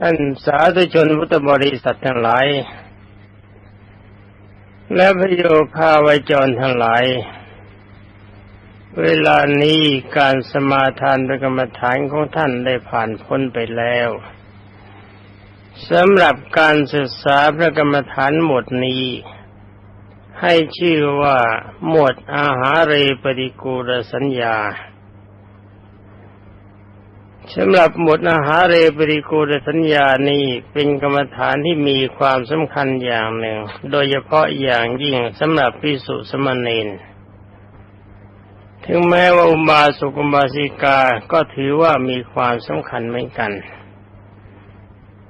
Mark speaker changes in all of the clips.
Speaker 1: ท่านสาธุชนพุทธบริษัททั้งหลาย และพระโยคาวาจรทั้งหลาย เวลานี้การสมาทานประกรรมฐานของท่านได้ผ่านพ้นไปแล้วสำหรับการศึกษาพระกรรมฐานหมดนี้ ให้ชื่อว่าหมวดอาหารเรปฏิกูลสัญญา สำหรับหมดอาหารเรปริกูลสัญญานี้เป็นกรรมฐานที่มีความสำคัญอย่างหนึ่ง โดยเฉพาะอย่างยิ่งสำหรับพิสุสมณีนถึงแม้ว่าอุบาสกอุบาสิกาก็ถือว่ามีความสำคัญเหมือนกัน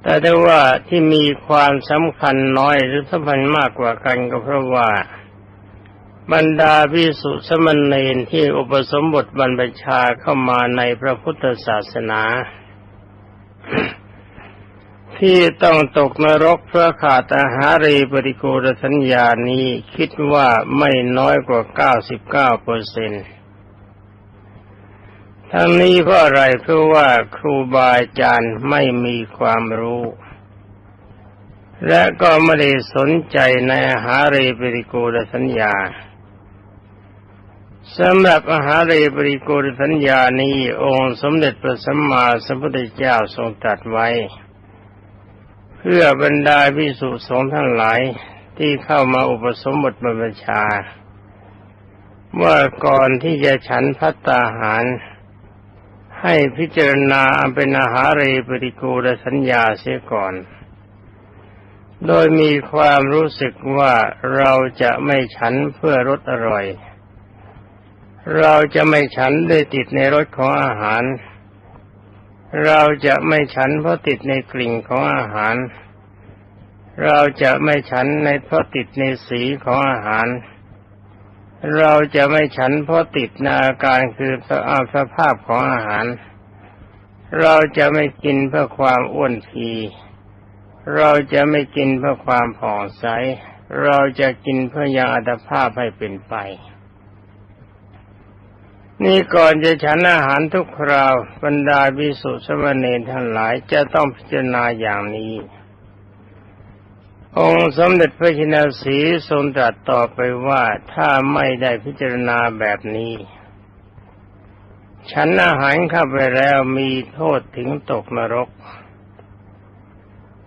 Speaker 1: แต่ได้ว่าที่มีความสำคัญน้อยหรือสำคัญมากกว่ากันก็เพราะว่า บรรดาพิสุสมณเณรที่อุปสมบทบรรพชาเข้ามาในพระพุทธศาสนา ที่ต้องตกนรกเพราะขาดอาหารีปริโกรสัญญานี้คิดว่าไม่น้อยกว่า99เก้าเปอร์เซ็นต์ทั้งนี้เพราะอะไรเพราะว่าครูบาอาจารย์ไม่มีความรู้ และก็ไม่ได้สนใจในอาหารีปริโกรสัญญา สำหรับอาหารเรปริโกรสัญญานี้องค์สมเด็จพระสัมมาสัมพุทธเจ้าทรงตรัสไว้ เพื่อบรรดาพิสุสงฆ์ทั้งหลายที่เข้ามาอุปสมบทบรรพชาว่าก่อนที่จะฉันพัตตาหาร ให้พิจารณาเป็นอาหารเรปริโกรสัญญาเสียก่อน โดยมีความรู้สึกว่าเราจะไม่ฉันเพื่อรสอร่อย เราจะไม่ฉันด้วยติดในรสของอาหาร เราจะไม่ฉันเพราะติดในกลิ่นของอาหาร เราจะไม่ฉันในเพราะติดในสีของอาหาร เราจะไม่ฉันเพราะติดในอาการคือสภาพของอาหาร เราจะไม่กินเพื่อความอ้วนพีเราจะไม่กินเพื่อความผ่องใส เราจะกินเพื่อยังอัตภาพให้เป็นไป นี่ก่อนจะฉันอาหารทุกคราวบรรดาวิสุสมณีทั้งหลายจะต้องพิจารณาอย่างนี้ องค์สมเด็จพระชินสีทรงตรัสต่อไปว่าถ้าไม่ได้พิจารณาแบบนี้ ฉันอาหารเข้าไปแล้วมีโทษถึงตกนรก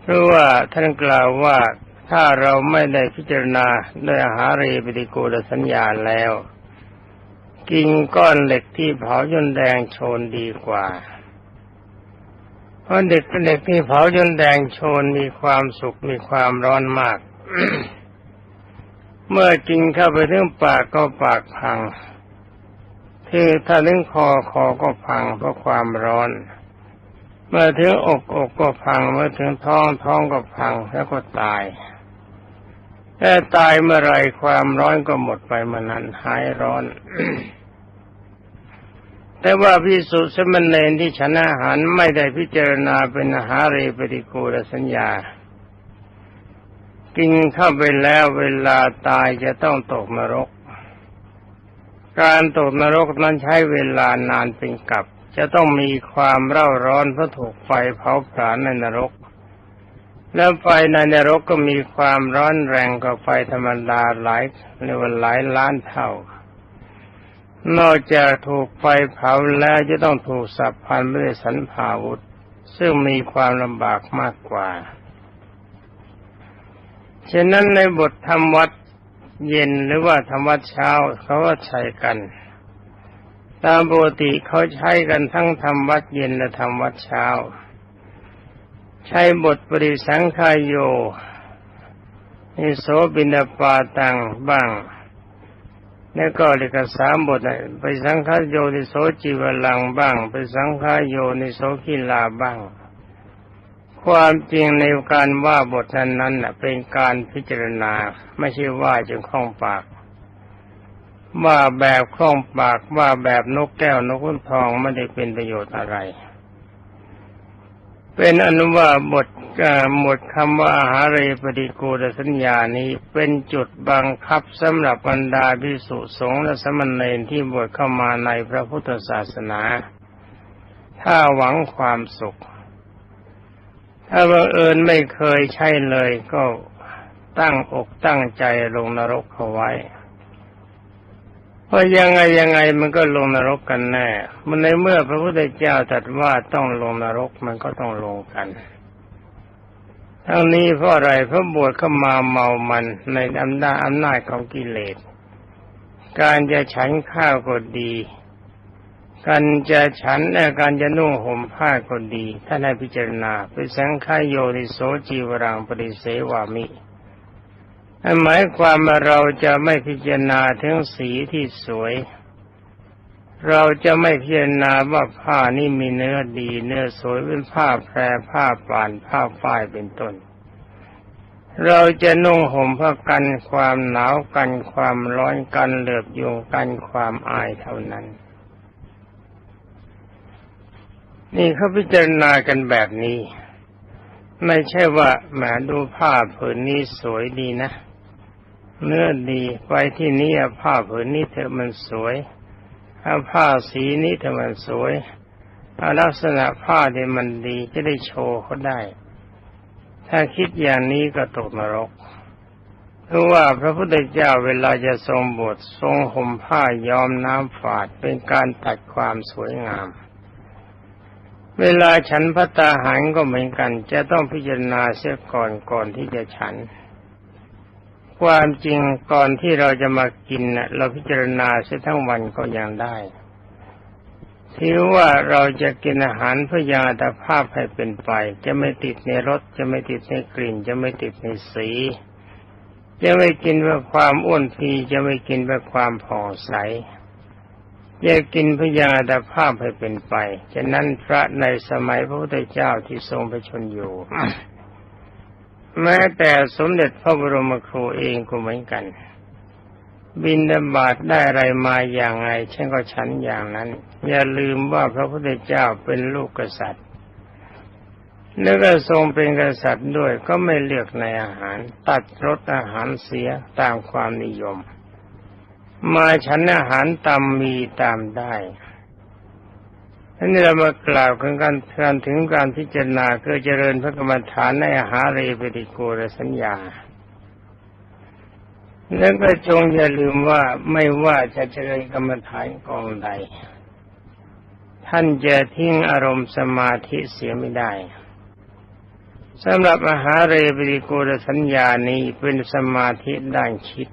Speaker 1: เพราะว่าท่านกล่าวว่าถ้าเราไม่ได้พิจารณาด้วยอาหารเรปฏิโกลสัญญาแล้ว กินก้อนเหล็กที่เผาจนแดงโชนดีกว่า เพราะเด็กเหล็กที่เผาจนแดงโชนมีความสุขมีความร้อนมาก เมื่อกินเข้าไปถึงปากก็ปากพังที่ถ้าถึงคอคอก็พังเพราะความร้อน เมื่อถึงอกอกก็พัง เมื่อถึงท้องท้องก็พังแล้วก็ตายแต่ตายเมื่อไรความร้อนก็หมดไปเมื่อนั้นหายร้อน แต่ว่าพิสุสมณเณรที่ฉันอาหารไม่ได้พิจารณาเป็นอาหารเรปฏิกูลสัญญา กินเข้าไปแล้วเวลาตายจะต้องตกนรก การตกนรกนั้นใช้เวลานานเป็นกับ จะต้องมีความเร่าร้อนเพราะถูกไฟเผาผลาญในนรก แล้วไฟในนรกก็มีความร้อนแรงกว่าไฟธรรมดาหลายในวันหลายล้านเท่า นอกจากถูกไฟเผาแล้วจะต้องถูกสับพันด้วยสันผาวุธ ซึ่งมีความลำบากมากกว่า ฉะนั้นในบทธรรมวัดเย็นหรือว่าธรรมวัดเช้าเขาก็ใช้กัน ตามปกติเขาใช้กันทั้งธรรมวัดเย็นและธรรมวัดเช้า ใช้บทปริสังขายโยนิโสบินาปาตังบ้าง แล้วก็เลกสามบทไปสังฆโยนิโสจิวลังบ้าง ไปสังฆโยนิโสกิลาบ้าง ความจริงในการว่าบทนั้นนั้นเป็นการพิจารณา ไม่ใช่ว่าจนคล่องปาก ว่าแบบคล่องปากว่าแบบนกแก้วนกขุนทองไม่ได้เป็นประโยชน์อะไร เป็นอนุว่าบท หมดคำว่าอาหารเรปฏิกูลสัญญานี้เป็นจุดบังคับสำหรับบรรดาภิกษุสงฆ์และสมณเณรที่บวชเข้ามาในพระพุทธศาสนา ถ้าหวังความสุข ถ้าบังเอิญไม่เคยใช่เลยก็ตั้งอกตั้งใจลงนรกเขาไว้เพราะยังไงยังไงมันก็ลงนรกกันแน่ มันในเมื่อพระพุทธเจ้าตรัสว่าต้องลงนรกมันก็ต้องลงกัน ทั้งนี้เพราะอะไรเพราะบวชเข้ามาเมามันในอำนาจอำนาจของกิเลส การจะฉันข้าวก็ดี การจะฉันและการจะนุ่งห่มผ้าก็ดีท่านให้พิจารณาเป็นสังขายโยนิโสจีวรังปริเสวามิหมายความว่าเราจะไม่พิจารณาถึงสีที่สวย เราจะไม่พิจารณาว่าผ้านี่มีเนื้อดี เนื้อสวยเป็นผ้าแพรผ้าป่านผ้าฝ้ายเป็นต้น เราจะนุ่งห่มเพื่อกันความหนาวกันความร้อนกันเหลือบยุงกันความอายเท่านั้น นี่เขาพิจารณากันแบบนี้ ไม่ใช่ว่าแหมดูผ้าผืนนี้สวยดีนะ เนื้อดีไปที่นี่ผ้าผืนนี้เธอมันสวย ถ้าผ้าสีนี้เธอมันสวยถ้าลักษณะผ้าที่มันดีจะได้โชว์เขาได้ ถ้าคิดอย่างนี้ก็ตกนรกเพราะว่าพระพุทธเจ้าเวลาจะทรงบททรงห่มผ้ายอมน้ำฝาดเป็นการตัดความสวยงาม เวลาฉันพระตาหารก็เหมือนกัน จะต้องพิจารณาเสียก่อนก่อนที่จะฉัน ความจริงก่อนที่เราจะมากินนะเราพิจารณาเสียทั้งวันก็ยังได้ถือว่าเราจะกินอาหารเพื่อยังอัตภาพให้เป็นไป จะไม่ติดในรสจะไม่ติดในกลิ่น จะไม่ติดในสี จะไม่กินเพื่อความอ้วนพีจะไม่กินเพื่อความผ่องใสจะกินพยังอัตภาพให้เป็นไปฉะนั้นพระในสมัยพระพุทธเจ้าที่ทรงพระชนอยู่ แม้แต่สมเด็จพระบรมครูเองก็เหมือนกัน บินดาบาตได้อะไรมาอย่างไรฉันก็ฉันอย่างนั้น อย่าลืมว่าพระพุทธเจ้าเป็นลูกกษัตริย์แล้วก็ทรงเป็นกษัตริย์ด้วยก็ไม่เลือกในอาหาร ตัดรสอาหารเสียตามความนิยม มาฉันอาหารตามมีตามได้ นนี้เรามากล่าวกันการการถึงการพิจารณาเพื่อเจริญพระกรรมฐานในอาหารเรปฏิโกรสัญญา แล้วก็จงอย่าลืมว่าไม่ว่าจะเจริญกรรมฐานกองใด ท่านจะทิ้งอารมณ์สมาธิเสียไม่ได้สำหรับอาหารเรปฏิโกรสัญญานี้เป็นสมาธิด้านคิด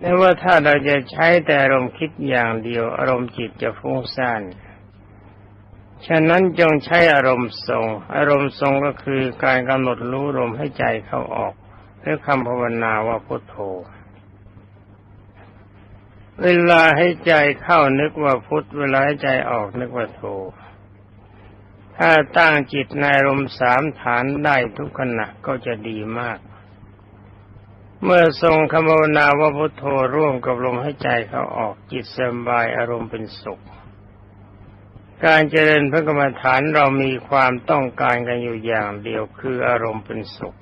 Speaker 1: แต่ว่าถ้าเราจะใช้แต่อารมณ์คิดอย่างเดียว อารมณ์จิตจะฟุ้งซ่านฉะนั้นจงใช้อารมณ์ทรง อารมณ์ทรงก็คือการกำหนดรู้ลมให้ใจเข้าออกด้วยคำภาวนาว่าพุทโธ เวลาให้ใจเข้านึกว่าพุทเวลาให้ใจออกนึกว่าโธ ถ้าตั้งจิตในอารมณ์สามฐานได้ทุกขณะก็จะดีมาก เมื่อทรงคำภาวนาว่าพุทโธร่วมกับลมให้ใจเขาออกจิตสบายอารมณ์เป็นสุข การเจริญพระกรรมฐานเรามีความต้องการกันอยู่อย่างเดียวคืออารมณ์เป็นสุข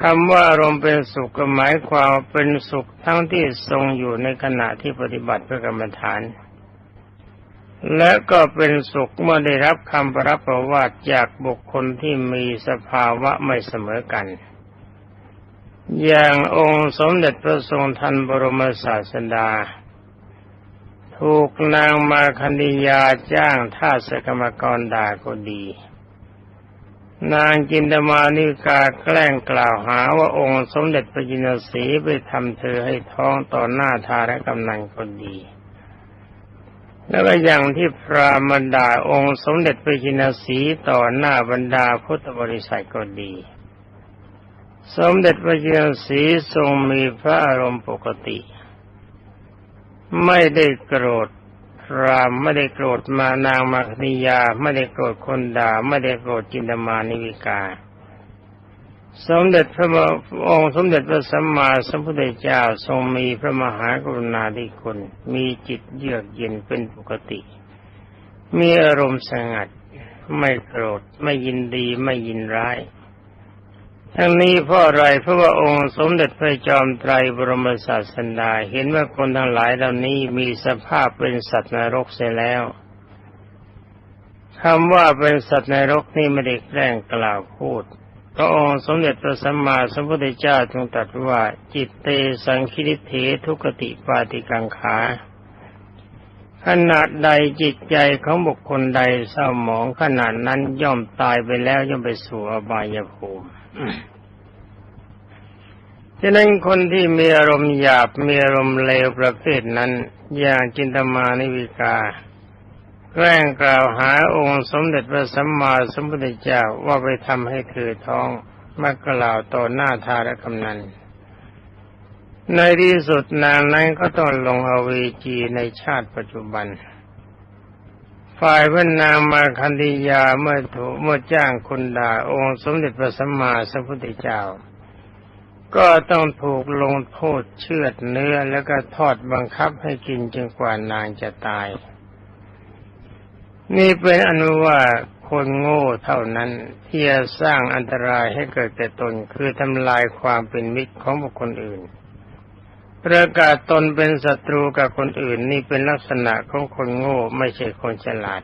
Speaker 1: คำว่าอารมณ์เป็นสุขก็หมายความเป็นสุขทั้งที่ทรงอยู่ในขณะที่ปฏิบัติพระกรรมฐาน และก็เป็นสุขเมื่อได้รับคำประรับประวาติจากบุคคลที่มีสภาวะไม่เสมอกัน อย่างองค์สมเด็จพระทรงทันบรมศาสดา ถูกนางมาคันธยาจ้างท่าสกรรมกรด่าก็ดี นางจินตมานิกาแกล้งกล่าวหาว่าองค์สมเด็จพระจินสีไปทำเธอให้ท้องต่อหน้าทารกำนันก็ดี แล้วก็อย่างที่พระมารดาองค์สมเด็จพระจินสีต่อหน้าบรรดาพุทธบริษัทก็ดี สมเด็จพระเจ้าสีทรงมีพระอารมณ์ปกติ ไม่ได้โกรธรามไม่ได้โกรธมานางมาคณิยา ไม่ได้โกรธคนด่า ไม่ได้โกรธจินตมานิวิกา สมเด็จพระองค์สมเด็จพระสัมมาสัมพุทธเจ้าทรงมีพระมหากรุณาธิคุณมีจิตเยือกเย็นเป็นปกติ มีอารมณ์สงัด ไม่โกรธไม่ยินดีไม่ยินร้าย ทั้งนี้เพราะอะไรเพราะว่าองค์สมเด็จพระจอมไตรบรมศาสดาเห็นว่าคนทั้งหลายเหล่านี้มีสภาพเป็นสัตว์นรกเสียแล้วคำว่าเป็นสัตว์นรกนี่ไม่ได้แกล้งกล่าวพูดพระองค์สมเด็จพระสัมมาสัมพุทธเจ้าทรงตรัสว่าจิตเตสังคิริเถทุกติปาติกังขาขนาดใดจิตใจของบุคคลใดเศร้าหมองขนาดนั้นย่อมตายไปแล้วย่อมไปสู่อบายภูมิ ฉะนั้นคนที่มีอารมณ์หยาบมีอารมณ์เลวประเภทนั้น อย่างจินตมานิวิกา แกล้งกล่าวหาองค์สมเด็จพระสัมมาสัมพุทธเจ้าว่าไปทำให้เธอท้องมากล่าวต่อหน้าทารกำนัน ในที่สุดนางนั้นก็ต้องลงอเวจีในชาติปัจจุบัน ฝ่ายพระนางมาคันธียาเมื่อถูกเมื่อจ้างคนด่าองค์สมเด็จพระสัมมาสัมพุทธเจ้า ก็ต้องถูกลงโทษเชือดเนื้อแล้วก็ทอดบังคับให้กินจนกว่านางจะตาย นี่เป็นอนุว่าคนโง่เท่านั้นที่จะสร้างอันตรายให้เกิดแก่ตนคือทำลายความเป็นมิตรของบุคคลอื่น ประกาศตนเป็นศัตรูกับคนอื่นนี่เป็นลักษณะของคนโง่ไม่ใช่คนฉลาด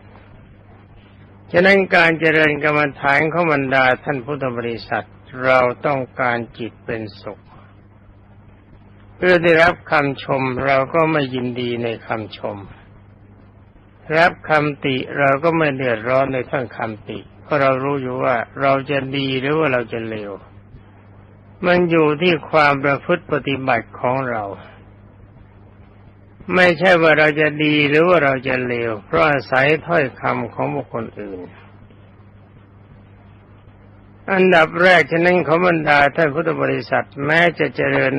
Speaker 1: ฉะนั้นการเจริญกรรมฐานของบรรดาท่านพุทธบริษัทเราต้องการจิตเป็นสุข เพื่อได้รับคำชมเราก็ไม่ยินดีในคำชม รับคำติเราก็ไม่เดือดร้อนในท่านคำติ เพราะเรารู้อยู่ว่าเราจะดีหรือว่าเราจะเลว มันอยู่ที่ความประพฤติปฏิบัติของเรา ไม่ใช่ว่าเราจะดีหรือว่าเราจะเลว เพราะอาศัยถ้อยคำของบุคคลอื่น อันดับแรกฉะนั้นขอบรรดาท่านพุทธบริษัทแม้จะเจริญ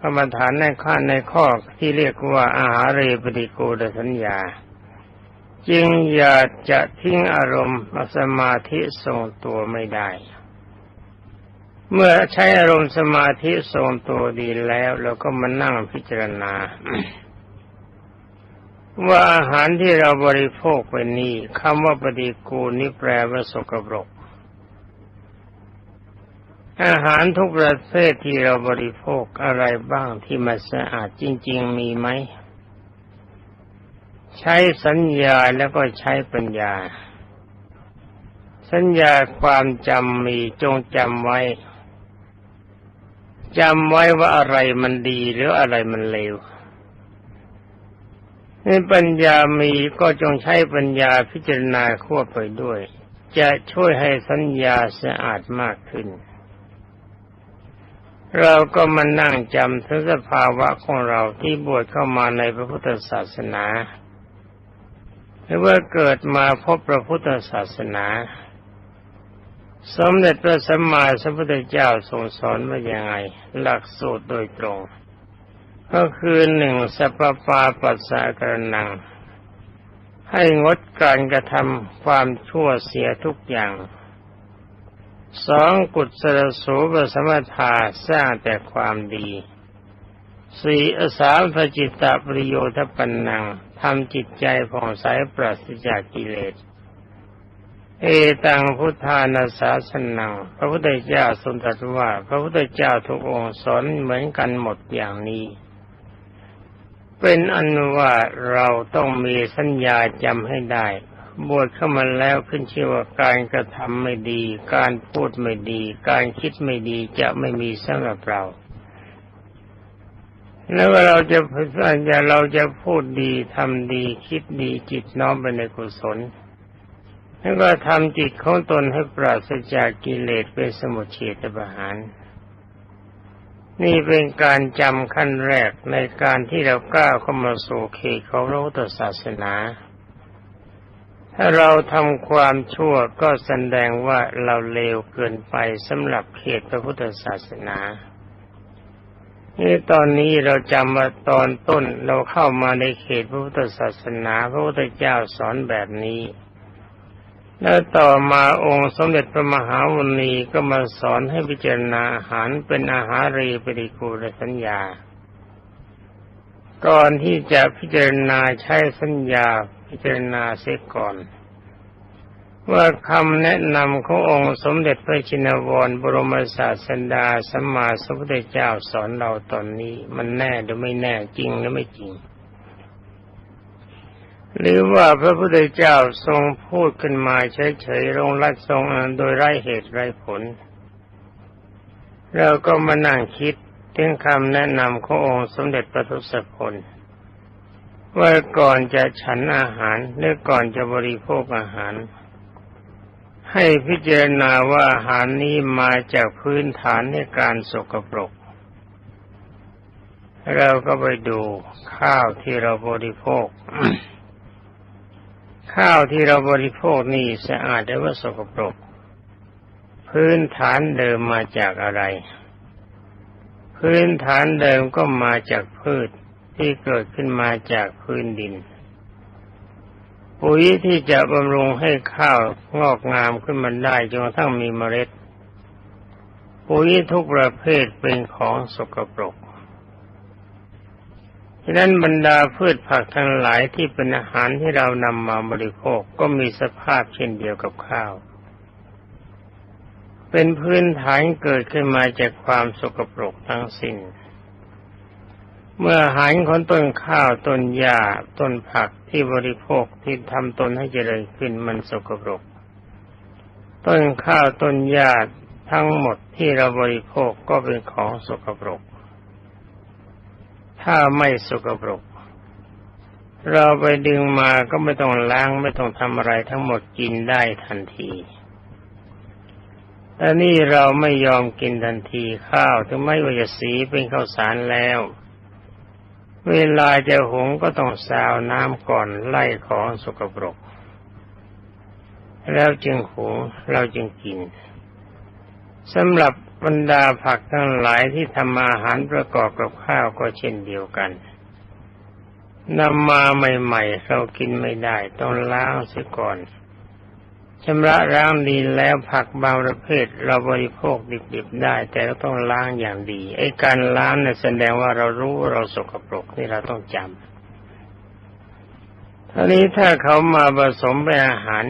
Speaker 1: กรรมฐานในข้อในข้อที่เรียกว่าอาหารเรปฏิโกดสัญญา จึงอย่าจะทิ้งอารมณ์สมาธิทรงตัวไม่ได้ เมื่อใช้อารมณ์สมาธิทรงตัวดีแล้วเราก็มานั่งพิจารณา ว่าอาหารที่เราบริโภคไปนี้คำว่าปฏิกูลนี่แปลว่าสกปรก อาหารทุกประเภทที่เราบริโภคอะไรบ้างที่มันสะอาดจริง ๆ มีไหม ใช้สัญญาแล้วก็ใช้ปัญญา สัญญาความจำมีจงจำไว้ จำไว้ว่าอะไรมันดีหรืออะไรมันเลวนี่ปัญญามีก็จงใช้ปัญญาพิจารณาควบไปด้วย จะช่วยให้สัญญาสะอาดมากขึ้น เราก็มานั่งจำถึงสภาวะของเราที่บวชเข้ามาในพระพุทธศาสนาหรือว่าเกิดมาพบพระพุทธศาสนา สมเด็จพระสัมมาสัมพุทธเจ้าทรงสอนว่ายังไง หลักสูตรโดยตรง ก็คือหนึ่งสัพปาปัสสะกระนัง ให้งดการกระทำความชั่วเสียทุกอย่างสองกุศลสูปสมถาสร้างแต่ความดีสี่อสามพจิตตปริโยทปันนังทำจิตใจผ่องใสปราศจากกิเลส เอตังพุทธานาสาสนัง พระพุทธเจ้าทรงตรัสว่า พระพุทธเจ้าทุกองค์สอนเหมือนกันหมดอย่างนี้ เป็นอันว่าเราต้องมีสัญญาจำให้ได้ บวชเข้ามาแล้วขึ้นชื่อว่าการกระทำไม่ดี การพูดไม่ดี การคิดไม่ดีจะไม่มีสำหรับเราแล้วเราจะเราจะพูดดีทำดีคิดดีจิตน้อมไปในกุศล แล้วก็ทำจิตของตนให้ปราศจากกิเลสเป็นสมุทเฉตประหาร นี่เป็นการจำขั้นแรกในการที่เราก้าวเข้ามาสู่เขตของพระพุทธศาสนา ถ้าเราทำความชั่วก็แสดงว่าเราเลวเกินไปสำหรับเขตพระพุทธศาสนานี่ตอนนี้เราจำมาตอนต้นเราเข้ามาในเขตพระพุทธศาสนา พระพุทธเจ้าสอนแบบนี้ แล้วต่อมาองค์สมเด็จพระมหาวุณีก็มาสอนให้พิจารณาอาหารเป็นอาหารรีปริกูลสัญญา ก่อนที่จะพิจารณาใช้สัญญาพิจารณาเสียก่อน ว่าคำแนะนำขององค์สมเด็จพระชินวรบรมศาสดาสัมมาสัมพุทธเจ้าสอนเราตอนนี้มันแน่หรือไม่แน่จริงหรือไม่จริง หรือว่าพระพุทธเจ้าทรงพูดขึ้นมาเฉยๆลงรัดทรงโดยไร้เหตุไร้ผล เราก็มานั่งคิดถึงคำแนะนำขององค์สมเด็จพระทศพลว่าก่อนจะฉันอาหารหรือก่อนจะบริโภคอาหาร ให้พิจารณาว่าอาหารนี้มาจากพื้นฐานในการสกปรก เราก็ไปดูข้าวที่เราบริโภค ข้าวที่เราบริโภคนี่สะอาดได้ว่าสกปรก พื้นฐานเดิมมาจากอะไร พื้นฐานเดิมก็มาจากพืชที่เกิดขึ้นมาจากพื้นดิน ปุ๋ยที่จะบำรุงให้ข้าวงอกงามขึ้นมาได้จนกระทั่งมีเมล็ด ปุ๋ยทุกประเภทเป็นของสกปรก ฉะนั้นบรรดาพืชผักทั้งหลายที่เป็นอาหารที่เรานำมาบริโภคก็มีสภาพเช่นเดียวกับข้าว เป็นพื้นฐานเกิดขึ้นมาจากความสกปรกทั้งสิ้น เมื่ออาหารของต้นข้าวต้นหญ้าต้นผักที่บริโภคที่ทำตนให้เจริญขึ้นมันสกปรก ต้นข้าวต้นหญ้าทั้งหมดที่เราบริโภคก็เป็นของสกปรก ถ้าไม่สกปรก เราไปดึงมาก็ไม่ต้องล้างไม่ต้องทำอะไรทั้งหมดกินได้ทันทีแต่นี่เราไม่ยอมกินทันทีข้าวถึงไม่ว่าจะสีเป็นข้าวสารแล้ว เวลาจะหุงก็ต้องซาวน้ำก่อนไล่ของสกปรก แล้วจึงหุงเราจึงกินสำหรับ บรรดาผักทั้งหลายที่ทำอาหารประกอบกับข้าวก็เช่นเดียวกันนำมาใหม่ๆเรากินไม่ได้ต้องล้างเสียก่อนชำระล้างดีแล้วผักบางประเภท เราบริโภคดิบๆได้ แต่เราต้องล้างอย่างดี ไอ้การล้างเนี่ยแสดงว่าเรารู้เราสกปรกนี่เราต้องจำทีนี้ถ้าเขามาผสมเป็นอาหาร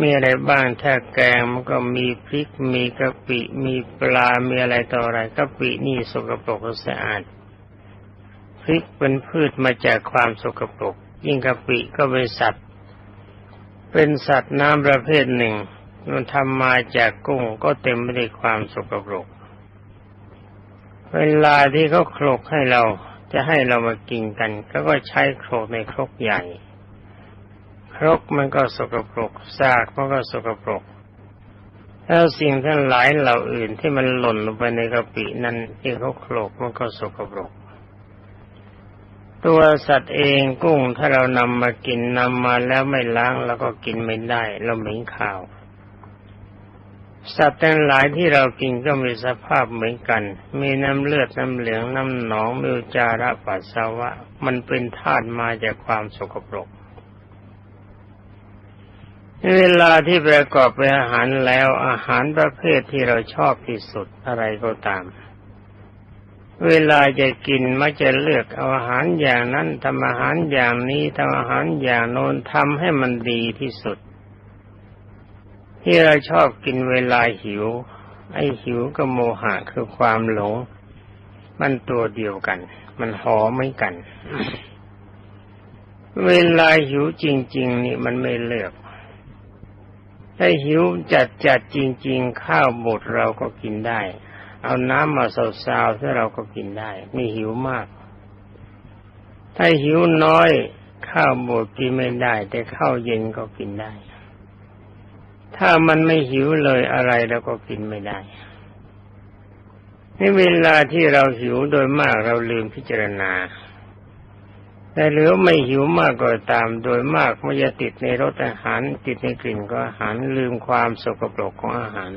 Speaker 1: มีอะไรบ้างถ้าแกงมันก็มีพริกมีกะปิมีปลา มีอะไรต่ออะไรกะปินี่สกปรกสะอาดพริกเป็นพืชมาจากความสกปรก ยิ่งกะปิก็เป็นสัตว์ เป็นสัตว์น้ำประเภทหนึ่งมันทำมาจากกุ้งก็เต็มไปด้วยความสกปรก เวลาที่เขาโคลกให้เราจะให้เรามากินกัน ก็ก็ใช้โคลกในครกใหญ่ รกมันก็สกปรกซากมันก็สกปรกแล้วสิ่งทั้งหลายเหล่าอื่นที่มันหล่นลงไปในกะปินั้นที่เขาโคลกมันก็สกปรก ตัวสัตว์เองกุ้งถ้าเรานำมากินนำมาแล้วไม่ล้างเราก็กินไม่ได้ เราเหม็นข่าว สัตว์ทั้งหลายที่เรากินก็มีสภาพเหมือนกัน มีน้ำเลือดน้ำเหลืองน้ำหนองมีจาระปัสสาวะ มันเป็นธาตุมาจากความสกปรก เวลาที่ประกอบเป็นอาหารแล้วอาหารประเภทที่เราชอบที่สุดอะไรก็ตาม เวลาจะกินมักจะเลือกเอาอาหารอย่างนั้นทำอาหารอย่างนี้ทำอาหารอย่างโน้นทำให้มันดีที่สุด ที่เราชอบกินเวลาหิว ไอ้หิวกับโมหะคือความหลง มันตัวเดียวกัน มันหอไม่กัน เวลาหิวจริง ๆ นี่มันไม่เลือก ถ้าหิวจัดจัดจริง ๆ ข้าวบดเราก็กินได้ เอาน้ำมาสาวๆถ้าเราก็กินได้ไม่หิวมาก ถ้าหิวน้อย ข้าวบดกินไม่ได้ แต่ข้าวเย็นก็กินได้ ถ้ามันไม่หิวเลยอะไรเราก็กินไม่ได้ในเวลาที่เราหิวโดยมากเราลืมพิจารณา แต่เหลือไม่หิวมากก็ตาม โดยมากมันจะติดในรสอาหาร ติดในกลิ่นของอาหารลืมความสกปรกของอาหาร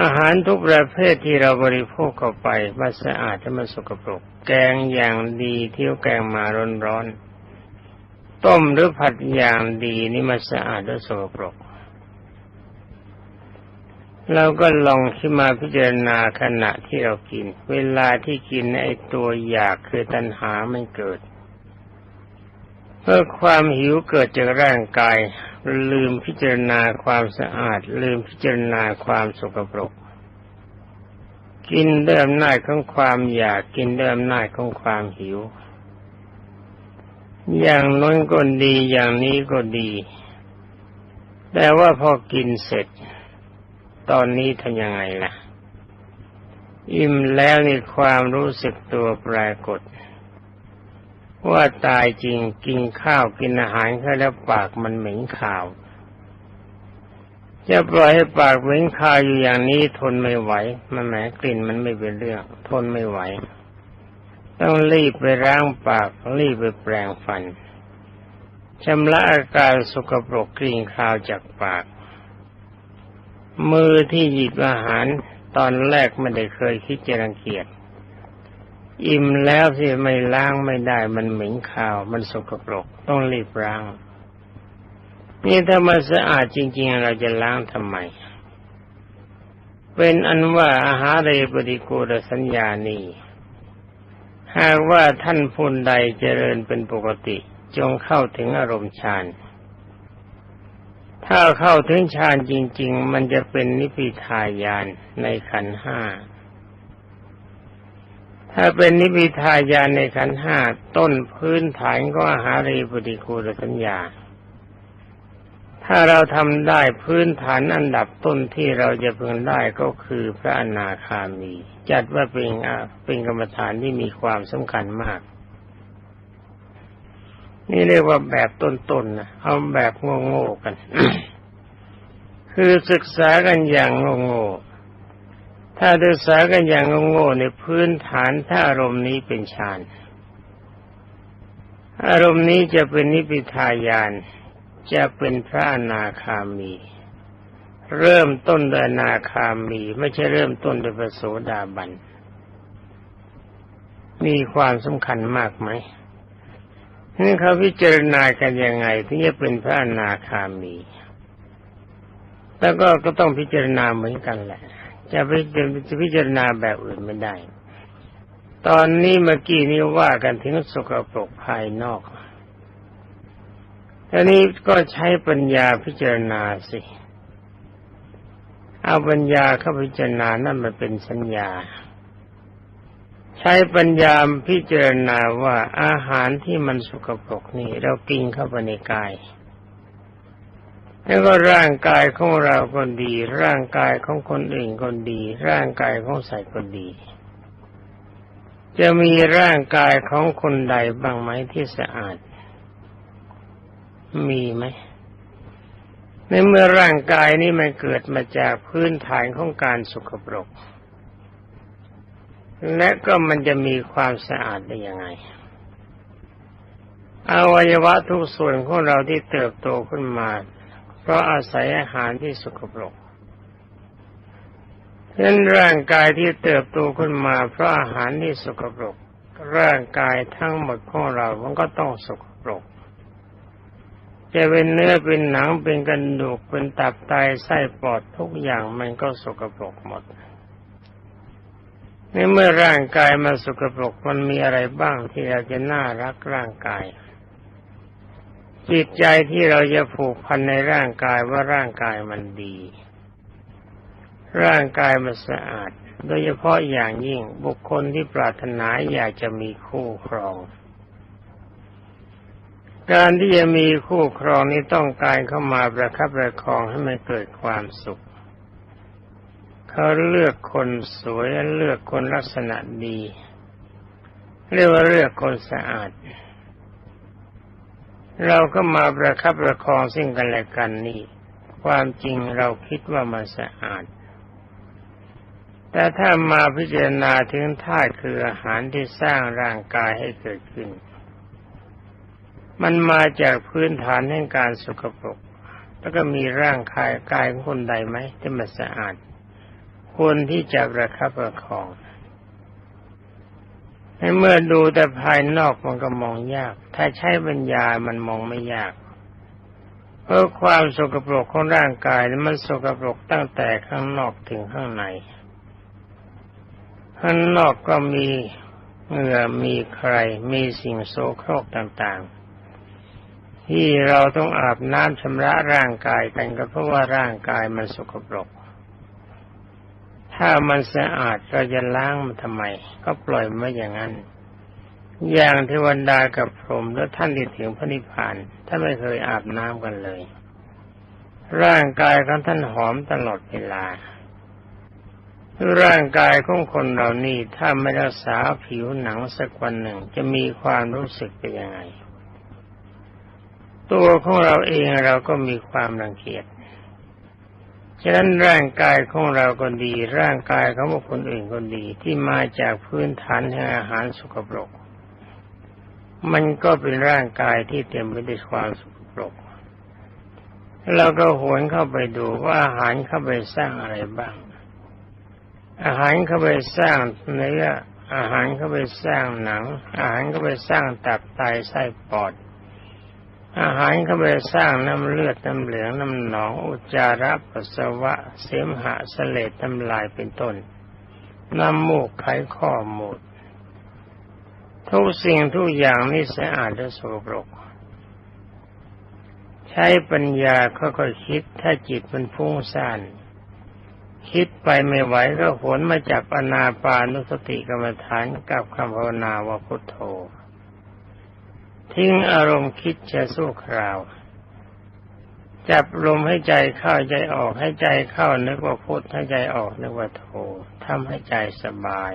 Speaker 1: อาหารทุกประเภทที่เราบริโภคเข้าไปมันสะอาดแต่มันสกปรก แกงอย่างดีเที่ยวแกงมาร้อนๆต้มหรือผัดอย่างดีนี่มันสะอาดและสกปรก เราก็ลองขึ้นมาพิจารณาขณะที่เรากิน เวลาที่กินไอ้ตัวอยากคือตัณหาไม่เกิดเมื่อความหิวเกิดจากร่างกาย ลืมพิจารณาความสะอาด ลืมพิจารณาความสกปรก กินเด้วยอำนาของความอยากกินเด้วยอำนาของความหิว อย่างน้นก็ดีอย่างนี้ก็ดี แต่ว่าพอกินเสร็จ ตอนนี้ทำยังไงล่ะ อิ่มแล้วในความรู้สึกตัวปรากฏ ว่าตายจริงกินข้าวกินอาหารเข้าแล้วปากมันเหม็นข่าวจะปล่อยให้ปากเหม็นคาวอยู่อย่างนี้ทนไม่ไหว มันแหมกลิ่นมันไม่เป็นเรื่อง ทนไม่ไหว ต้องรีบไปล้างปากรีบไปแปรงฟันชำระอาการสกปรกกลิ่นคาวจากปาก มือที่หยิบอาหารตอนแรกไม่ได้เคยคิดจะรังเกียจอิ่มแล้วที่ไม่ล้างไม่ได้ มันเหม็นคาว มันสกปรกต้องรีบล้าง นี่ถ้ามันสะอาดจริง ๆ เราจะล้างทำไม เป็นอันว่าอาหารเรปฏิโกรสัญญานี้หากว่าท่านผู้ใดเจริญเป็นปกติ จงเข้าถึงอารมณ์ฌาน ถ้าเข้าถึงฌานจริง ๆ มันจะเป็นนิพพิทายานในขันห้า ถ้าเป็นนิพพิทายานในขันห้าต้นพื้นฐานก็อาหารีปฏิคูลสัญญา ถ้าเราทำได้พื้นฐานอันดับต้นที่เราจะพึงได้ก็คือพระอนาคามี จัดว่าเป็นเป็นกรรมฐานที่มีความสำคัญมาก นี่เรียกว่าแบบต้นๆนะเอาแบบโง่ๆกัน คือศึกษากันอย่างโง่ๆถ้าศึกษากันอย่างโง่ๆในพื้นฐานถ้าอารมณ์นี้เป็นฌานอารมณ์นี้จะเป็นนิพพิทายาน จะเป็นพระอนาคามี เริ่มต้นโดยนาคามี ไม่ใช่เริ่มต้นโดยพระโสดาบัน มีความสำคัญมากไหม นี่เขาพิจารณากันยังไงถึงจะเป็นพระอนาคามี แล้วก็ก็ต้องพิจารณาเหมือนกันแหละ จะพิจจะพิจารณาแบบอื่นไม่ได้ ตอนนี้เมื่อกี้นี้ว่ากันถึงสกปรกภายนอกทีนี้ก็ใช้ปัญญาพิจารณาสิ เอาปัญญาเข้าพิจารณานั่นมันเป็นสัญญา ใช้ปัญญาพิจารณาว่าอาหารที่มันสกปรกนี่เรากินเข้าไปในกาย แล้วก็ร่างกายของเราก็ดี ร่างกายของคนอื่นก็ดี ร่างกายของสัตว์ก็ดี จะมีร่างกายของคนใดบ้างไหมที่สะอาด มีไหมในเมื่อร่างกายนี้มันเกิดมาจากพื้นฐานของการสกปรก และก็มันจะมีความสะอาดได้ยังไงอวัยวะทุกส่วนของเราที่เติบโตขึ้นมา เพราะอาศัยอาหารที่สกปรกเช่นร่างกายที่เติบโตขึ้นมา เพราะอาหารที่สกปรก ร่างกายทั้งหมดของเรา มันก็ต้องสกปรกจะเป็นเนื้อเป็นหนังเป็นกระดูกเป็นตับไตไส้ปอดทุกอย่างมันก็สกปรกหมด ในเมื่อร่างกายมันสกปรกมันมีอะไรบ้างที่เราจะน่ารักร่างกาย จิตใจที่เราจะผูกพันในร่างกายว่าร่างกายมันดี ร่างกายมันสะอาด โดยเฉพาะอย่างยิ่งบุคคลที่ปรารถนาอยากจะมีคู่ครอง การที่จะมีคู่ครองนี้ต้องการเข้ามาประคับประคองให้มันเกิดความสุข เขาเลือกคนสวยเลือกคนลักษณะดี เรียกว่าเลือกคนสะอาด เราก็มาประคับประคองสิ่งกันและกันนี่ความจริงเราคิดว่ามันสะอาด แต่ถ้ามาพิจารณาถึงธาตุคืออาหารที่สร้างร่างกายให้เกิดขึ้น มันมาจากพื้นฐานแห่งการสกปรก แล้วก็มีร่างกายกายของคนใดไหมที่มันสะอาด ควรที่จะประคับประคองให้เมื่อดูแต่ภายนอกมันก็มองยาก ถ้าใช้ปัญญามันมองไม่ยาก เพราะความสกปรกของร่างกายมันสกปรกตั้งแต่ข้างนอกถึงข้างใน ข้างนอกก็มีเหงื่อมีใคร มีสิ่งโสโครกต่างๆ ที่เราต้องอาบน้ำชำระร่างกายกันก็เพราะว่าร่างกายมันสกปรก ถ้ามันสะอาดเราจะล้างมันทำไม ก็ปล่อยไว้อย่างนั้น อย่างเทวดากับพรหมและท่านที่ถึงพระนิพพานท่านไม่เคยอาบน้ำกันเลย ร่างกายของท่านหอมตลอดเวลา ร่างกายของคนเรานี่ถ้าไม่รักษาผิวหนังสักวันหนึ่ง จะมีความรู้สึกเป็นยังไง ตัวของเราเองเราก็มีความรังเกียจ ฉะนั้นร่างกายของเราก็ดี ร่างกายของบุคคลอื่นก็ดี ที่มาจากพื้นฐานแห่งอาหารสกปรก มันก็เป็นร่างกายที่เต็มไปด้วยความสกปรกเราก็หวนเข้าไปดูว่าอาหารเข้าไปสร้างอะไรบ้าง อาหารเข้าไปสร้างเนื้ออาหารเข้าไปสร้างหนัง อาหารเข้าไปสร้างตับไตไส้ปอด อาหารเข้าไปสร้างน้ำเลือดน้ำเหลืองน้ำหนองอุจจาระปัสสาวะ เสมหะเสลดน้ำลายเป็นต้นน้ำมูกไขข้อมูดทุกสิ่งทุกอย่างนี่สะอาดและสกปรก ใช้ปัญญาค่อยๆคิดถ้าจิตมันฟุ้งซ่านคิดไปไม่ไหวก็หวนมาจับอนาปานุสติกรรมฐานกับคำภาวนาว่าพุทโธ ทิ้งอารมณ์คิดจะสู้คราว จับลมให้ใจเข้าใจออกให้ใจเข้านึกว่าพุทให้ใจออกนึกว่าโททำให้ใจสบาย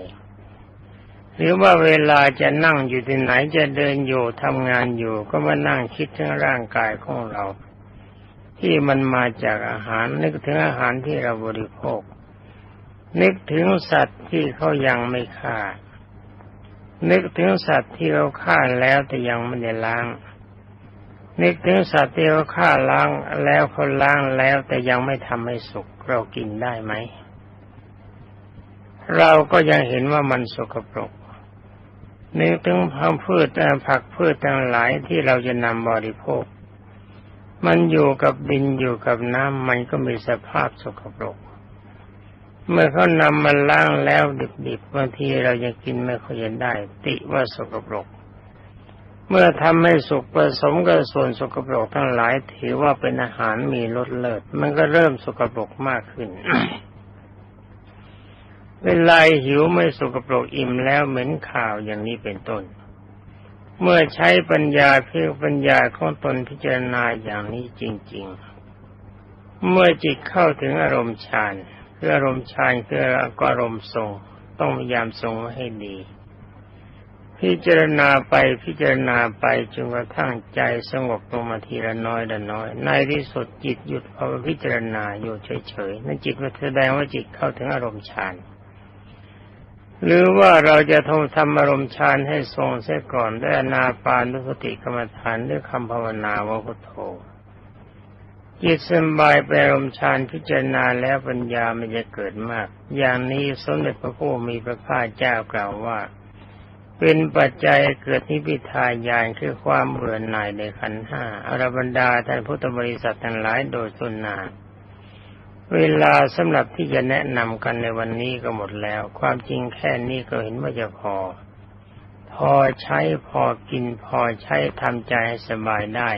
Speaker 1: หรือว่าเวลาจะนั่งอยู่ที่ไหนจะเดินอยู่ทำงานอยู่ก็มานั่งคิดถึงร่างกายของเรา ที่มันมาจากอาหารนึกถึงอาหารที่เราบริโภคนึกถึงสัตว์ที่เขายังไม่ฆ่า นึกถึงสัตว์ที่เราฆ่าแล้วแต่ยังไม่ได้ล้าง นึกถึงสัตว์ที่เราฆ่าล้างแล้วเขาล้างแล้วแต่ยังไม่ทำให้สุกเรากินได้ไหม เราก็ยังเห็นว่ามันสกปรก นึกถึงพักพืชผักพืชทั้งหลายที่เราจะนำบริโภค มันอยู่กับดินอยู่กับน้ำมันก็มีสภาพสกปรก เมื่อเขานำมาล้างแล้วดิบๆบางทีเรายังกินไม่ค่อยจะได้ ติว่าสกปรก เมื่อทำให้สุกผสมกับส่วนสกปรกทั้งหลาย ถือว่าเป็นอาหารมีรสเลิศมันก็เริ่มสกปรกมากขึ้น เวลาหิวไม่สกปรกอิ่มแล้วเหม็นข่าวอย่างนี้เป็นต้น เมื่อใช้ปัญญาเพื่อปัญญาของตนพิจารณาอย่างนี้จริง ๆ เมื่อจิตเข้าถึงอารมณ์ฌาน คืออารมณ์ฌานคืออารมณ์ทรง ต้องพยายามทรงให้ดี พิจารณาไปพิจารณาไปจนกระทั่งใจสงบลงมาทีละน้อยละน้อย ในที่สุดจิตหยุดพอาพิจารณาอยู่เฉยๆนั่นจิตแสดงว่าจิตเข้าถึงอารมณ์ฌานหรือว่าเราจะทำทำอารมณ์ฌานให้ทรงเสียก่อนด้วยนาปานุสติกรรมฐานด้วยคำภาวนาว่าพุทโธ จิตสบายไปอารมณ์ฌานพิจารณาแล้วปัญญามันจะเกิดมาก อย่างนี้สมเด็จพระผู้มีพระภาคเจ้ากล่าวว่า เป็นปัจจัยเกิดนิพิทายานคือความเบื่อหน่ายในขันห้าอรบรรดาท่านพุทธบริษัททั้งหลายโดยสุนนาเวลาสำหรับที่จะแนะนำกันในวันนี้ก็หมดแล้ว ความจริงแค่นี้ก็เห็นว่าจะพอ พอใช้พอกินพอใช้ทำใจให้สบายได้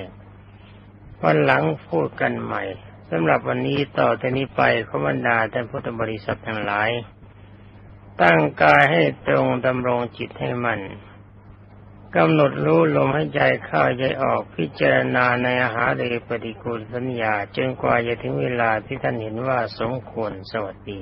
Speaker 1: วันหลังพูดกันใหม่สำหรับวันนี้ต่อจากนี้ไปขบรรดาท่านพุทธบริษัททั้งหลาย ตั้งกายให้ตรงดำรงจิตให้มันกำหนดรู้ลมหายใจเข้าใจออกพิจารณาในอาหารเดปฏิกูลสัญญาจนกว่าจะถึงเวลาที่ท่านเห็นว่าสมควรสวัสดี